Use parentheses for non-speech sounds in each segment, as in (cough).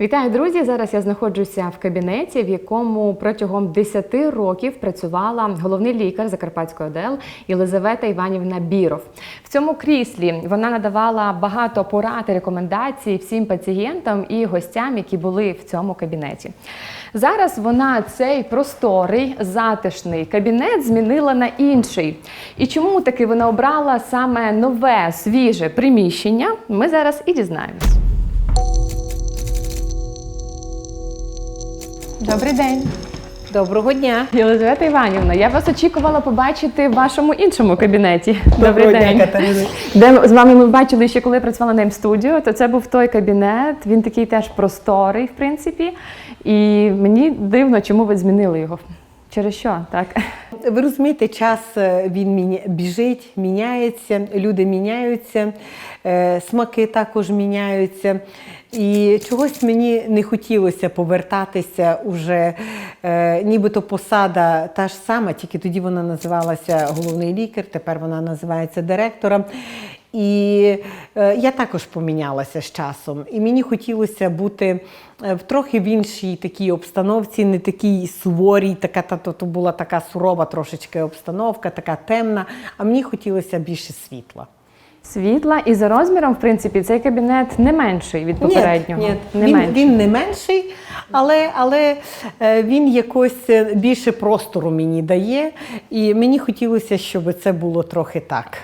Вітаю, друзі! Зараз я знаходжуся в кабінеті, в якому протягом 10 років працювала головний лікар Закарпатської ОДЛ Єлизавета Іванівна Біров. В цьому кріслі вона надавала багато порад і рекомендацій всім пацієнтам і гостям, які були в цьому кабінеті. Зараз вона цей просторий, затишний кабінет змінила на інший. І чому таки вона обрала саме нове, свіже приміщення? Ми зараз і дізнаємось. Добрий день, Доброго дня. Єлизавета Іванівна. Я вас очікувала побачити в вашому іншому кабінеті. Доброго дня, Катерина. Де з вами ми бачили ще коли я працювала на М-студіо, то це був той кабінет. Він такий теж просторий, в принципі. І мені дивно, чому ви змінили його. Через що? Так. Ви розумієте, час е, він міня... біжить, міняється, люди міняються, е, смаки також міняються. І чогось мені не хотілося повертатися уже, е, нібито посада та ж сама, тільки тоді вона називалася головний лікар, тепер вона називається директором. І е, я також помінялася з часом. І мені хотілося бути е, в трохи в іншій такій обстановці, не такій суворій, така та то, то була така сурова трошечки обстановка, така темна. А мені хотілося більше світла. Світла і за розміром, в принципі, цей кабінет не менший від попереднього. Ні, ні. Не він, менший. він не менший, але, але е, він якось е, більше простору мені дає. І мені хотілося, щоб це було трохи так.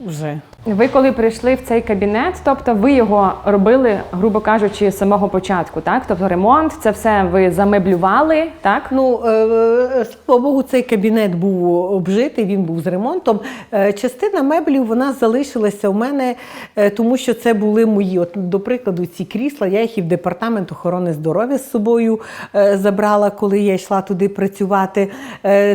Вже. Ви коли прийшли в цей кабінет, тобто ви його робили, грубо кажучи, з самого початку, так? Тобто ремонт, це все ви замеблювали, так? Ну, е, е, слава Богу, цей кабінет був обжитий, він був з ремонтом. Е, Частина меблів вона залишилася у мене, тому що це були мої. От, до прикладу, ці крісла, я їх і в департамент охорони здоров'я з собою забрала, коли я йшла туди працювати.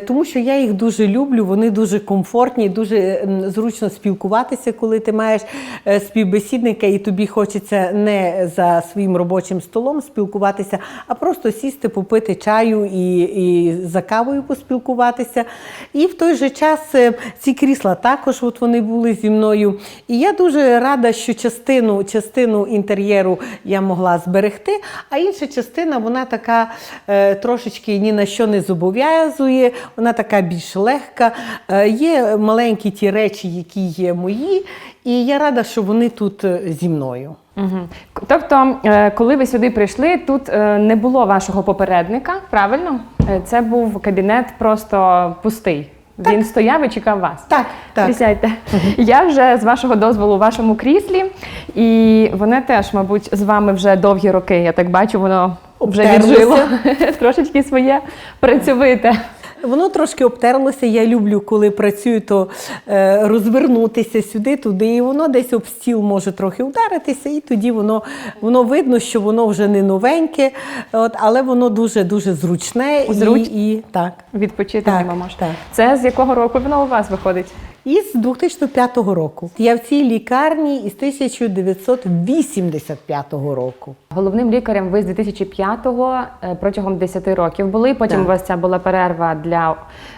Тому що я їх дуже люблю, вони дуже комфортні, дуже зручно спілкуватися, коли ти маєш е, співбесідника, і тобі хочеться не за своїм робочим столом спілкуватися, а просто сісти, попити чаю і, і за кавою поспілкуватися. І в той же час е, ці крісла також от вони були зі мною. І я дуже рада, що частину, частину інтер'єру я могла зберегти, а інша частина вона така е, трошечки ні на що не зобов'язує, вона така більш легка. Е, є маленькі ті речі, які є мої, і я рада, що вони тут е, зі мною. Угу. Тобто, е, коли ви сюди прийшли, тут е, не було вашого попередника, правильно? Це був кабінет просто пустий. Він стояв і чекав вас. Так, так. Присядьте. Я вже з вашого дозволу у вашому кріслі, і воно теж, мабуть, з вами вже довгі роки. Я так бачу, воно вже віджило (laughs) трошечки своє працьовите. Воно трошки обтерлося. Я люблю, коли працюю, то е, розвернутися сюди, туди, і воно десь об стіл може трохи ударитися, і тоді воно, воно видно, що воно вже не новеньке, от, але воно дуже дуже зручне Зруч- і, і так. Відпочити Так, можна. так. Це з якого року воно у вас виходить? Із 2005 року. Я в цій лікарні із 1985 року. Головним лікарем ви з 2005-го е, протягом 10 років були. Потім Так. у вас ця була перерва для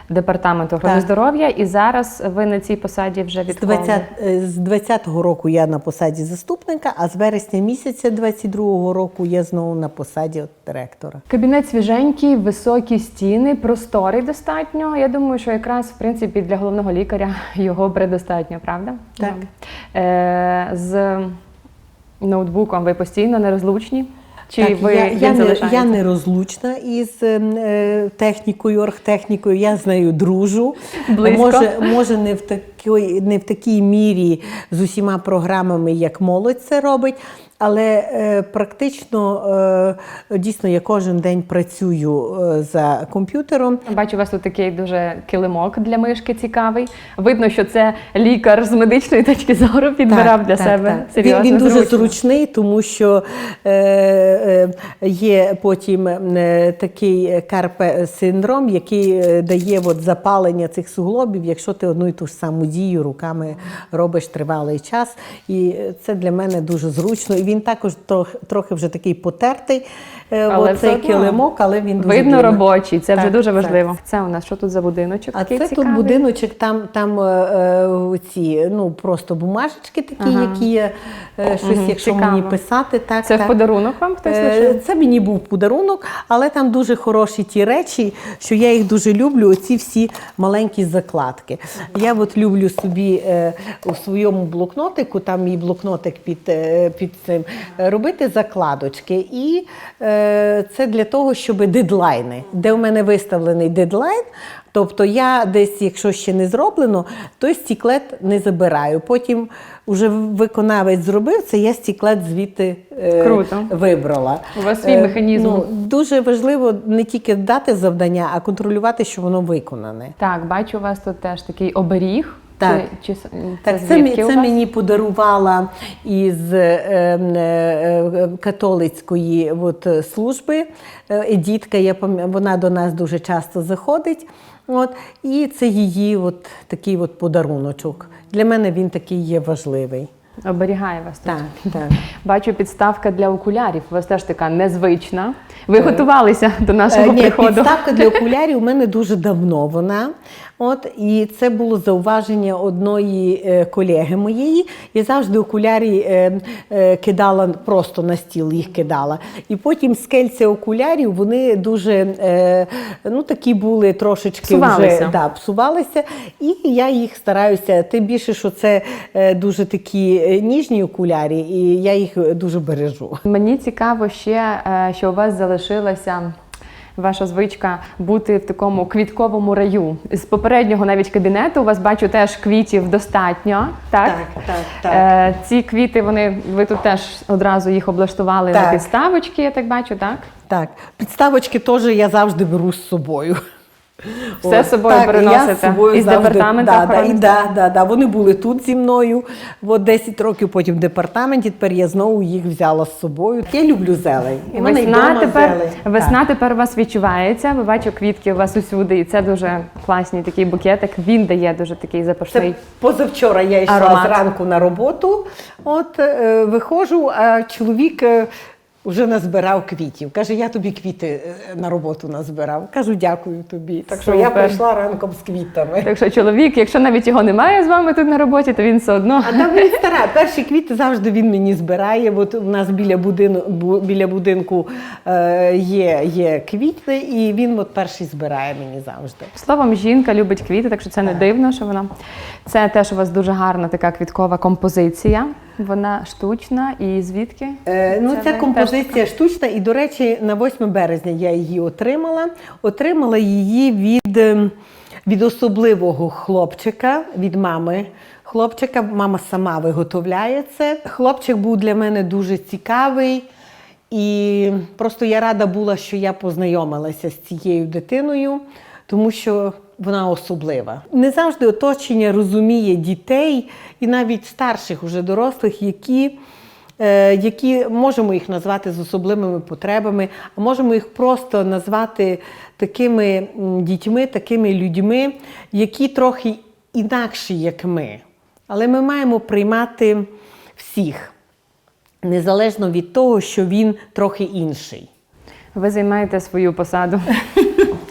департаменту охорони здоров'я, і зараз ви на цій посаді вже відколи? 20, е, з 20-го року я на посаді заступника, а з вересня місяця 22-го року я знову на посаді директора. Кабінет свіженький, високі стіни, просторий достатньо. Я думаю, що якраз в принципі для головного лікаря його предостатньо, правда? Так. Е, з ноутбуком ви постійно нерозлучні? Чи Так, ви я, я, не, я не розлучна із ем, е, технікою, оргтехнікою, я з нею дружу. Близько. Може, може не, в такій, не в такій мірі з усіма програмами, як молодь це робить, але е, практично е, дійсно я кожен день працюю е, за комп'ютером. Бачу, у вас тут такий дуже килимок для мишки цікавий. Видно, що це лікар з медичної точки зору підбирав для себе. Він, Серйозно, він дуже зручно. зручний, тому що є потім такий карпе-синдром, який дає от запалення цих суглобів, якщо ти одну і ту ж саму дію руками робиш тривалий час. І це для мене дуже зручно. Він також трохи, трохи вже такий потертий. е, Але оцей все одно килимок, але він дуже Видно дивний. робочий, це вже дуже дуже так. важливо. Це у нас що тут за будиночок? А такий це цікавий? тут будиночок, там, там е, е, ці, ну, просто бумажечки такі, Ага. які є, щось, Мгм, якщо цікаво. мені писати. Так, Це так. в подарунок вам хтось Е, лишив? Це мені був подарунок, але там дуже хороші ті речі, що я їх дуже люблю. Оці всі маленькі закладки. Я от люблю собі е, у своєму блокнотику, там мій блокнотик під, е, під цим, е, робити закладочки. І е, це для того, щоб дедлайни, де в мене виставлений дедлайн. Тобто я десь, якщо ще не зроблено, то стіклет не забираю. Потім вже виконавець зробив це, я стіклет звідти е, Круто. вибрала. У вас свій Е, механізм. Ну, дуже важливо не тільки дати завдання, а контролювати, що воно виконане. Так, бачу, у вас тут теж такий оберіг. Так. Чи, чи, це Так, це, у це мені подарувала із е, е, е, католицької от, служби е, Едітка. Я вона до нас дуже часто заходить. От, і це її от, такий от подаруночок. Для мене він такий є важливий. Оберігає вас тут. Так, так. Бачу підставка для окулярів. У вас теж така незвична. Ви готувалися до нашого Е, Ні, приходу. підставка для (laughs) окулярів у мене дуже давно вона. От, і це було зауваження одної е, колеги моєї. Я завжди окулярі е, е, кидала просто на стіл, їх кидала. І потім скельця окулярів вони дуже е, ну, такі були трошечки Псувалися. вже да, псувалися. І я їх стараюся. Тим більше, що це е, дуже такі ніжні окулярі, і я їх дуже бережу. Мені цікаво ще, е, що у вас залишилася. Ваша звичка бути в такому квітковому раю. З попереднього навіть кабінету у вас бачу теж квітів достатньо. Так, так, так. Е, ці квіти вони ви тут теж одразу їх облаштували на підставочки, я так бачу, так? Так, підставочки теж я завжди беру з собою. Все з собою так, переносите? Я з собою Із завжди, департаменту да, да, і, да, да, да. Вони були тут зі мною. От 10 років потім в департаменті, тепер я знову їх взяла з собою. Я люблю зелень. І Весна тепер, зелень. весна тепер у вас відчувається. Ви бачу, квітки у вас усюди, і це дуже класний такий букетик. Він дає дуже такий Це позавчора я йшла Аромат. зранку на роботу. От е, виходжу, а чоловік. е, Вже назбирав квітів. Каже, я тобі квіти е, на роботу назбирав. Кажу, дякую тобі. Так що я прийшла ранком з квітами. Так що чоловік, якщо навіть його немає з вами тут на роботі, то він все одно. А там він стара. Перші квіти завжди він мені збирає. От у нас біля будинку, біля будинку е, є, є квіти, і він от перший збирає мені завжди. Словом, жінка любить квіти, так що це не дивно, що вона. Це теж у вас дуже гарна така квіткова композиція. Вона штучна і звідки? Е, ну, Це ця ви композиція штучна, і, до речі, на 8 березня я її отримала. Отримала її від, ем, від особливого хлопчика, від мами. Хлопчика, мама сама виготовляє це. Хлопчик був для мене дуже цікавий. І просто я рада була, що я познайомилася з цією дитиною, тому що вона особлива. Не завжди оточення розуміє дітей і навіть старших уже дорослих, які, е, які можемо їх назвати з особливими потребами, а можемо їх просто назвати такими дітьми, такими людьми, які трохи інакші, як ми. Але ми маємо приймати всіх незалежно від того, що він трохи інший. Ви займаєте свою посаду. (laughs)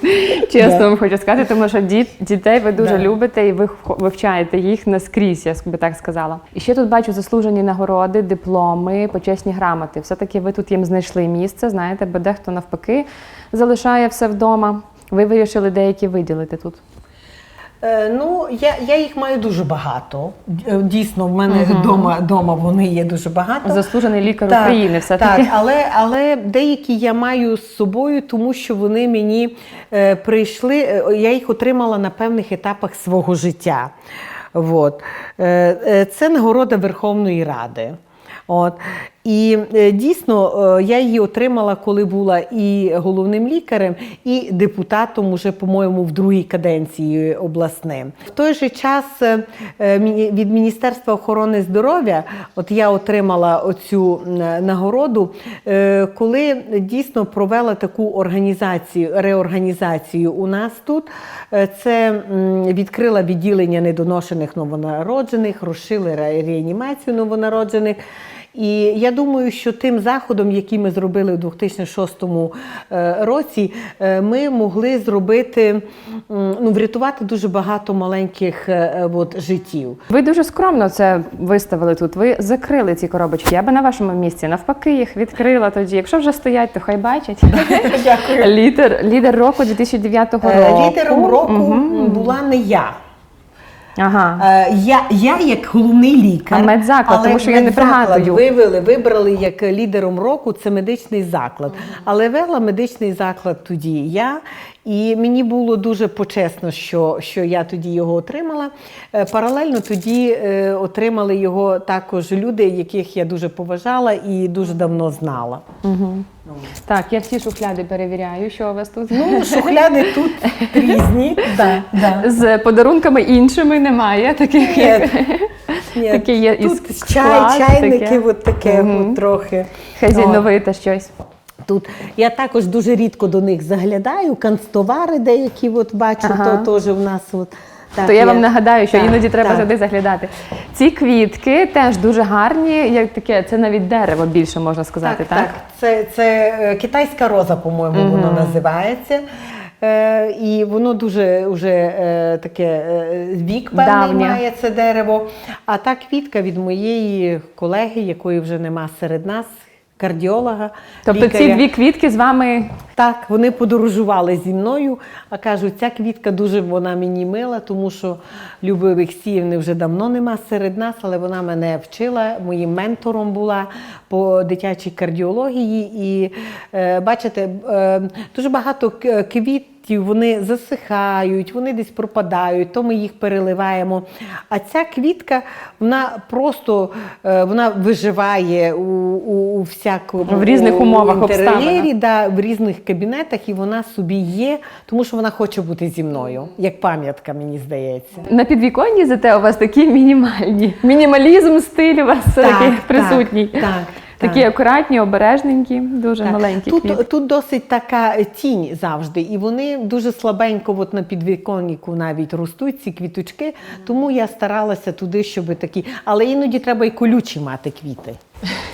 (laughs) Чесно вам хочу сказати, тому що діт, дітей ви дуже любите і ви вивчаєте їх наскрізь, я би так сказала. І ще тут бачу заслужені нагороди, дипломи, почесні грамоти. Все-таки ви тут їм знайшли місце, знаєте, бо дехто навпаки залишає все вдома. Ви вирішили деякі виділити тут. Е, ну, я, я їх маю дуже багато. Е, Дійсно, в мене вдома, вдома вони є дуже багато. Заслужений лікар Так, України, все-таки. Так, але, але деякі я маю з собою, тому що вони мені е, прийшли, е, я їх отримала на певних етапах свого життя. От. Е, е, це нагорода Верховної Ради. От. І е, дійсно е, я її отримала, коли була і головним лікарем, і депутатом, уже, по-моєму, в другій каденції обласним. В той же час е, від Міністерства охорони здоров'я, от я отримала оцю нагороду, коли дійсно провела таку організацію, реорганізацію у нас тут. Це відкрила відділення недоношених новонароджених, розшили реанімацію новонароджених. І я думаю, що тим заходом, який ми зробили у 2006 е, році, е, ми могли зробити, ну, врятувати дуже багато маленьких е, от, життів. Ви дуже скромно це виставили тут. Ви закрили ці коробочки. Я би на вашому місці навпаки їх відкрила тоді. Якщо вже стоять, то хай бачать. Дякую. Лідер, лідер року 2009 року. Лідером року була не я. Ага. Е, Я, я як головний лікар. А медзаклад, але тому що я не медзаклад пригадую. Вивели, вибрали як лідером року це медичний заклад. Але вела медичний заклад тоді я. І мені було дуже почесно, що, що я тоді його отримала. Е, Паралельно тоді е, отримали його також люди, яких я дуже поважала і дуже давно знала. Так, я всі шухляди перевіряю, що у вас тут. Ну, шухляди тут різні. (laughs) Да, да. З подарунками іншими немає. Таких як Ні, Таке є із тут склад, чай, чайники, таке. от таке Мгм. от трохи. хазяйновите щось. Тут я також дуже рідко до них заглядаю. Канцтовари деякі от бачу, Ага. то теж в нас от. Так, То я є. вам нагадаю, що Так, іноді треба так. сюди заглядати. Ці квітки теж дуже гарні, як таке, це навіть дерево більше можна сказати, Так, так? так. Це, це е, китайська роза, по-моєму, воно називається. Е, і воно дуже вже е, таке е, вік певний Давнє. має це дерево. А та квітка від моєї колеги, якої вже нема серед нас, кардіолога. Тобто ці дві квітки з вами Так, вони подорожували зі мною, а кажуть, ця квітка дуже вона мені мила, тому що Люби Олексіївни вже давно нема серед нас, але вона мене вчила, моїм ментором була по дитячій кардіології. І е, бачите, е, дуже багато к- квіт. Вони засихають, вони десь пропадають, то ми їх переливаємо. А ця квітка, вона просто е, вона виживає у, у, у всякому В різних умовах, обставинах. да, в різних кабінетах, і вона собі є, тому що вона хоче бути зі мною, як пам'ятка, мені здається. на підвіконні, зате у вас такі мінімальні. Мінімалізм стиль у вас такий присутній. Так, так, Такі акуратні, обережненькі, дуже Так. маленькі Тут, квітки. тут досить така тінь завжди, і вони дуже слабенько от на підвіконнику навіть ростуть ці квіточки, тому я старалася туди, щоб такі. Але іноді треба і колючі мати квіти.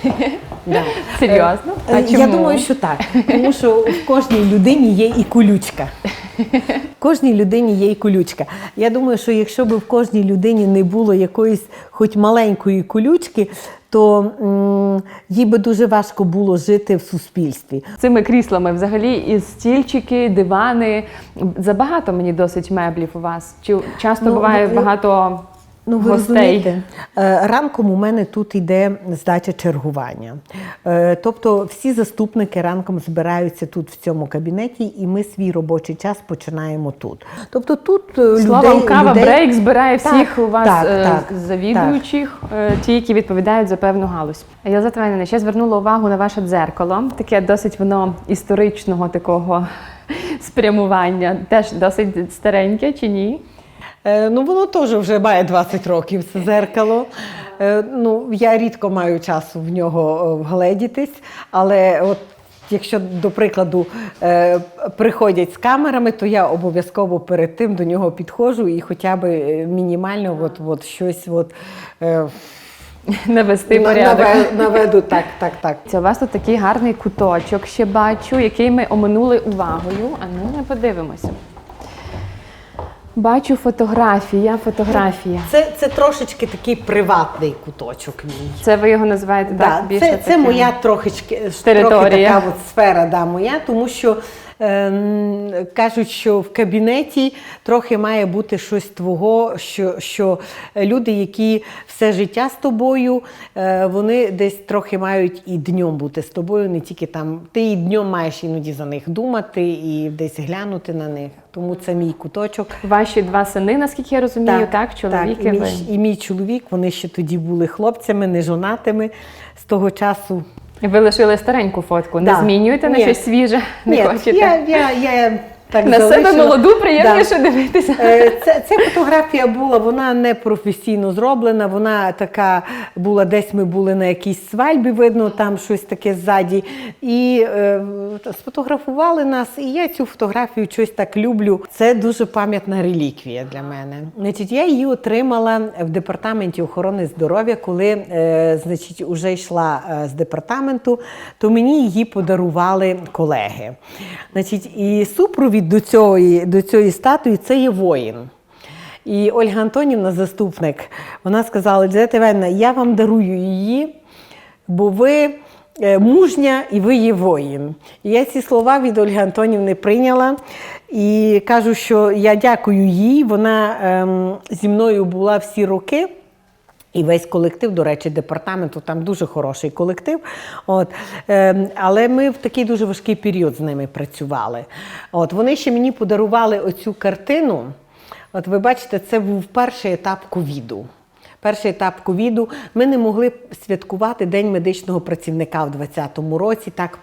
(laughs) Да. Серйозно? Е, А Я чому? думаю, що так. Тому що в кожній людині є і колючка. (laughs) В кожній людині є і колючка. Я думаю, що якщо б в кожній людині не було якоїсь хоч маленької колючки, то їй би дуже важко було жити в суспільстві. Цими кріслами взагалі і стільчики, дивани. Забагато мені досить меблів у вас. Чи часто Ну, буває ви- багато Ну, ви гостей? розумієте, е, ранком у мене тут йде здача чергування. Е, Тобто всі заступники ранком збираються тут в цьому кабінеті, і ми свій робочий час починаємо тут. Тобто тут е, Словом, людей, кава людей... брейк збирає всіх Так, у вас так, так, завідуючих, е, ті, які відповідають за певну галузь. Єлизавета Іванівна, ще звернула увагу на ваше дзеркало. Таке досить воно історичного такого (laughs) спрямування. Теж досить стареньке чи ні? Е, Ну, воно теж вже має 20 років, це зеркало. Е, Ну, я рідко маю часу в нього е, вгледітись, але от якщо, до прикладу, приходять з камерами, то я обов'язково перед тим до нього підходжу і хоча б мінімально от, от щось от, (laughs) Навести порядок. наведу так, так, так. Це у вас тут такий гарний куточок ще бачу, який ми оминули увагою. А ну не подивимося. Бачу фотографія, фотографія. Це, це трошечки такий приватний куточок мій. Це ви його називаєте Да, так? Більше це, це моя трошечки Територія. трохи така от сфера да, моя, тому що кажуть, що в кабінеті трохи має бути щось твого, що, що люди, які все життя з тобою, е, вони десь трохи мають і днем бути з тобою, не тільки там. Ти і днем маєш іноді за них думати і десь глянути на них. Тому це мій куточок. Ваші два сини, наскільки я розумію, так, чоловіки і, ви. мій, і мій чоловік, вони ще тоді були хлопцями, не жонатими. З того часу Ви лишили стареньку фотку. Не Да. змінюєте на Ні. щось свіже? Не Ні, хочете? я, я, я так На себе молоду приємніше дивитися. Е, Це, фотографія була, вона не професійно зроблена. Вона така була, десь ми були на якійсь свадьбі, видно, там щось таке ззаді. І е, сфотографували нас. І я цю фотографію щось так люблю. Це дуже пам'ятна реліквія для мене. Значить, я її отримала в департаменті охорони здоров'я, коли е, значить, уже йшла е, з департаменту, то мені її подарували колеги. Значить, і супровід до цієї, до цієї статуї це є воїн. І Ольга Антонівна, заступник, вона сказала: Лізавета Іванівна, я вам дарую її, бо ви е, мужня і ви є воїн. І я ці слова від Ольги Антонівни прийняла і кажу, що я дякую їй. Вона ем, зі мною була всі роки. І весь колектив, до речі, департаменту, там дуже хороший колектив. От, е, але ми в такий дуже важкий період з ними працювали. От, вони ще мені подарували оцю картину. От ви бачите, це був перший етап ковіду. Перший етап ковіду ми не могли святкувати День медичного працівника в 2020 році, так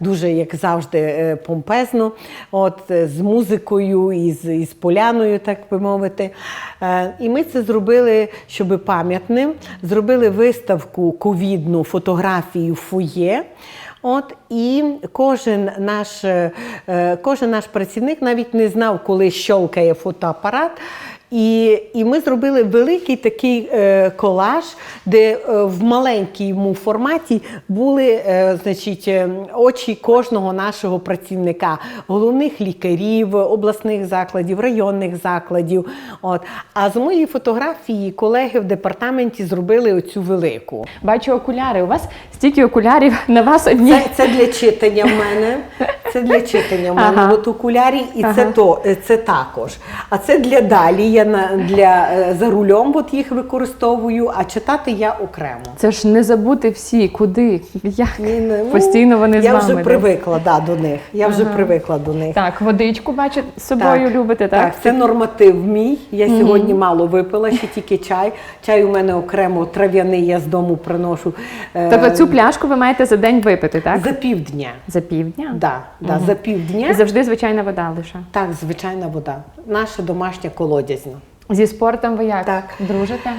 дуже, як завжди, е, помпезно, от, е, з музикою і з, і з поляною, так би мовити. Е, І ми це зробили, щоб пам'ятним. Зробили виставку ковідну фотографію фоє. От і кожен наш, кожен наш працівник навіть не знав, коли щолкає фотоапарат. І, і ми зробили великий такий е, колаж, де е, в маленькому форматі були е, значить, е, очі кожного нашого працівника, головних лікарів, обласних закладів, районних закладів. От. А з моєї фотографії колеги в департаменті зробили оцю велику. Бачу окуляри. У вас стільки окулярів на вас одні. Це, це для читання в мене. (laughs) Це для читання в мене. Ага. От окулярі, і це то, е, це також. А це для далі. Я на для е, за рулем от їх використовую, а читати я окремо. Це ж не забути всі, куди, як. Ні, не- ну, Постійно вони з я вже привикла да, до них. Я вже Ага. привикла до них. Так, водичку, бачу, з собою любите, так? Так, це норматив мій. Я сьогодні мало випила, ще тільки чай. Чай у мене окремо трав'яний, я з дому приношу. е, Тобто цю пляшку ви маєте за день випити, так? за півдня. За півдня? Да, да, за півдня. І завжди звичайна вода лише. Так, звичайна вода. Наша домашня колодязна. Зі спортом ви як? Так. Дружите?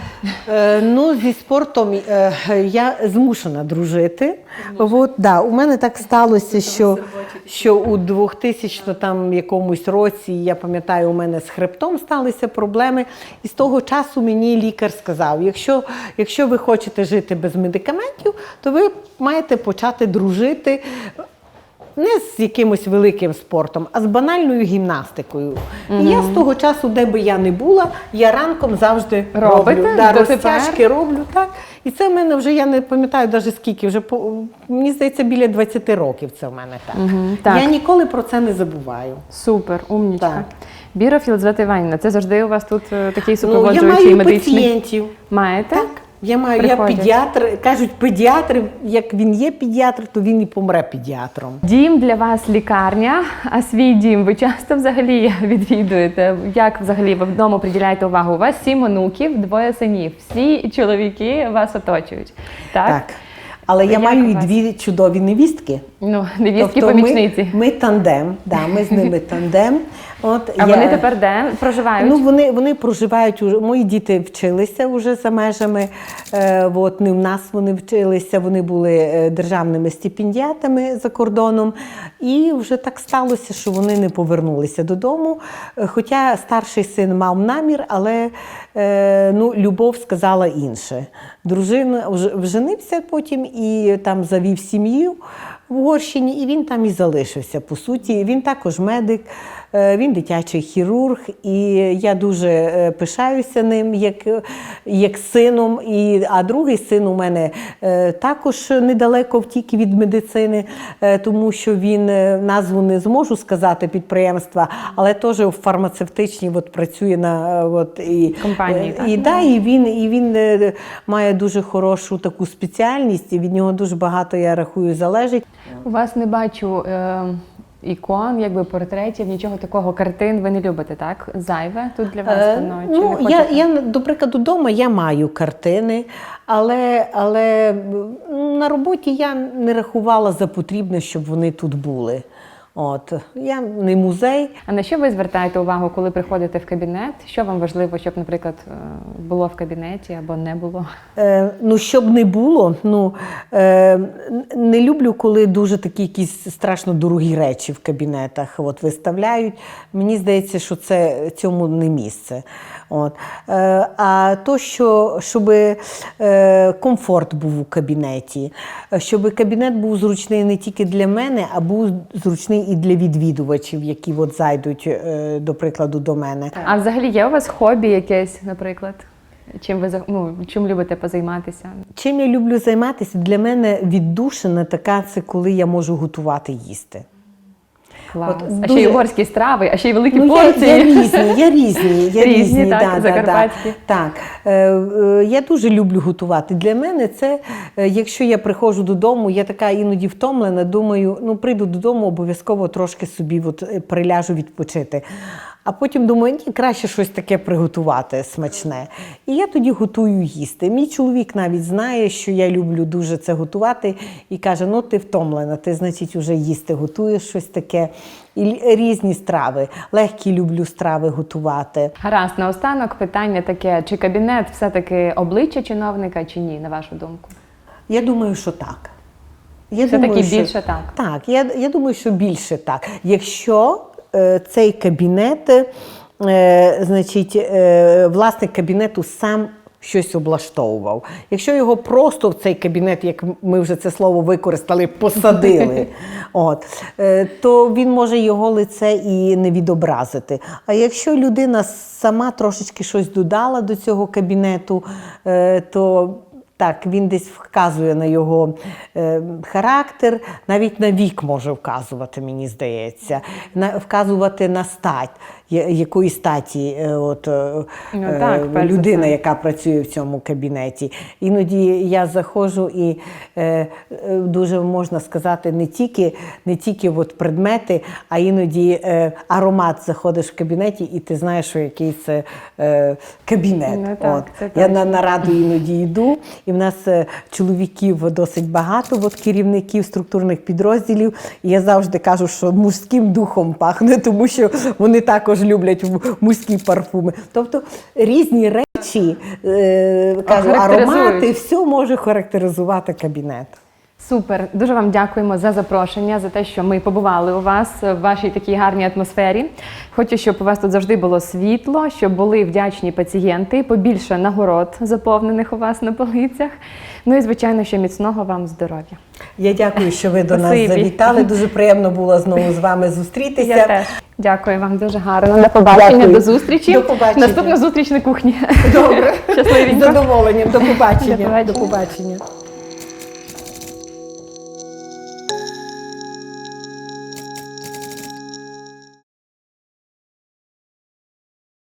Е, ну, зі спортом е, я змушена дружити. От, да, у мене так сталося, що, що у 2000 там якомусь році, я пам'ятаю, у мене з хребтом сталися проблеми. І з того часу мені лікар сказав: якщо, якщо ви хочете жити без медикаментів, то ви маєте почати дружити. Не з якимось великим спортом, а з банальною гімнастикою. І я з того часу, де би я не була, я ранком завжди Робите? роблю. Да, Дотепер? розтяжки роблю, так. І це в мене вже, я не пам'ятаю навіть скільки, вже по, мені здається, біля 20 років це в мене так. Мгм, так. Я ніколи про це не забуваю. Супер, умнічка. Так. Біров Єлизавета Іванівна, це завжди у вас тут е, такий Ну, я супроводжуючий маю медичний. пацієнтів. Маєте? Так. Я маю, Приходять. я педіатр. Кажуть, педіатр, як він є педіатр, то він і помре педіатром. Дім для вас лікарня, а свій дім ви часто взагалі відвідуєте. Як взагалі ви вдома приділяєте увагу? У вас сім онуків, двоє синів. Всі чоловіки вас оточують. Так? Так. Але я маю і дві чудові невістки. Ну, невістки Тобто помічниці. Ми, ми тандем, да, ми з ними (laughs) тандем. От, А я- вони тепер де проживають? Ну, вони, вони проживають уже. Мої діти вчилися вже за межами. Е, от, не в нас вони вчилися, вони були е, державними стипендіатами за кордоном. І вже так сталося, що вони не повернулися додому. Е, Хоча старший син мав намір, але е, ну, любов сказала інше. Дружина вж- вженився потім і там завів сім'ю в Угорщині, і він там і залишився. По суті, він також медик. Е, Він дитячий хірург, і я дуже е, пишаюся ним як, як сином. І, а другий син у мене е, також недалеко втік від медицини, тому що він назву не зможу сказати підприємства, але теж в фармацевтичній от, працює на от, і, Компанії, е, так? І, да, і він, і він має дуже хорошу таку спеціальність, і від нього дуже багато, я рахую, залежить. У вас не бачу е, ікон, якби портретів, нічого такого, картин ви не любите, так? Зайве тут для вас Е, воно? Чи ну, не я, хочете? я, до прикладу, вдома я маю картини, але, але на роботі я не рахувала за потрібне, щоб вони тут були. От я не музей. А на що ви звертаєте увагу, коли приходите в кабінет? Що вам важливо, щоб, наприклад, е, було в кабінеті або не було? Е, ну, щоб не було, ну е, не люблю, коли дуже такі якісь страшно дорогі речі в кабінетах от, виставляють. Мені здається, що це цьому не місце. От. Е, а то, що щоб е, комфорт був у кабінеті, щоб кабінет був зручний не тільки для мене, а був зручний і для відвідувачів, які от зайдуть, е, до прикладу, до мене. А взагалі є у вас хобі якесь, наприклад? Чим ви ну, чим любите позайматися? Чим я люблю займатися? Для мене віддушина така це коли я можу готувати їсти. Клас. От А ще й угорські страви, а ще й великі Ну, я, порції. я різні, я різні, я (laughs) Різні, різні, так, да, да, закарпатські. Да, так. Е, е, я дуже люблю готувати. Для мене це, е, якщо я приходжу додому, я така іноді втомлена, думаю, ну прийду додому, обов'язково трошки собі от, приляжу відпочити. А потім думаю, ні, краще щось таке приготувати смачне. І я тоді готую їсти. Мій чоловік навіть знає, що я люблю дуже це готувати, і каже: ну ти втомлена, ти, значить, вже їсти готуєш щось таке. І різні страви. Легкі люблю страви готувати. Гаразд, наостанок питання таке: чи кабінет все-таки обличчя чиновника, чи ні, на вашу думку? Я думаю, що так. Я Все-таки що- більше так. Так, я, я думаю, що більше так. Якщо цей кабінет, е, значить, е, власник кабінету сам щось облаштовував. Якщо його просто в цей кабінет, як ми вже це слово використали, посадили, (laughs) от, е, то він може його лице і не відобразити. А якщо людина сама трошечки щось додала до цього кабінету, е, то так, він десь вказує на його е, характер, навіть на вік може вказувати, мені здається, на, вказувати на стать, якої статі е, от, е, Ну, е, так, людина, яка працює в цьому кабінеті. Іноді я заходжу і дуже можна сказати не тільки, не тільки от предмети, а іноді е, аромат заходиш в кабінеті, і ти знаєш, що який це е, кабінет. Ну, так, От. це Я на нараду іноді йду, і в нас чоловіків досить багато, от керівників структурних підрозділів. І я завжди кажу, що мужським духом пахне, тому що вони також люблять в- мужські парфуми. Тобто різні речі, е, кажу, аромати, все може характеризувати кабінет. Супер, дуже вам дякуємо за запрошення, за те, що ми побували у вас в вашій такій гарній атмосфері. Хочу, щоб у вас тут завжди було світло, щоб були вдячні пацієнти, побільше нагород заповнених у вас на полицях. Ну і звичайно, що міцного вам здоров'я. Я дякую, що ви до нас завітали. Дуже приємно було знову з вами зустрітися. Я теж дякую вам дуже гарно. До побачення, Дякую. до зустрічі. До побачення. Наступна зустріч на кухні. Добре. (laughs) З задоволенням. До побачення. До побачення. До побачення.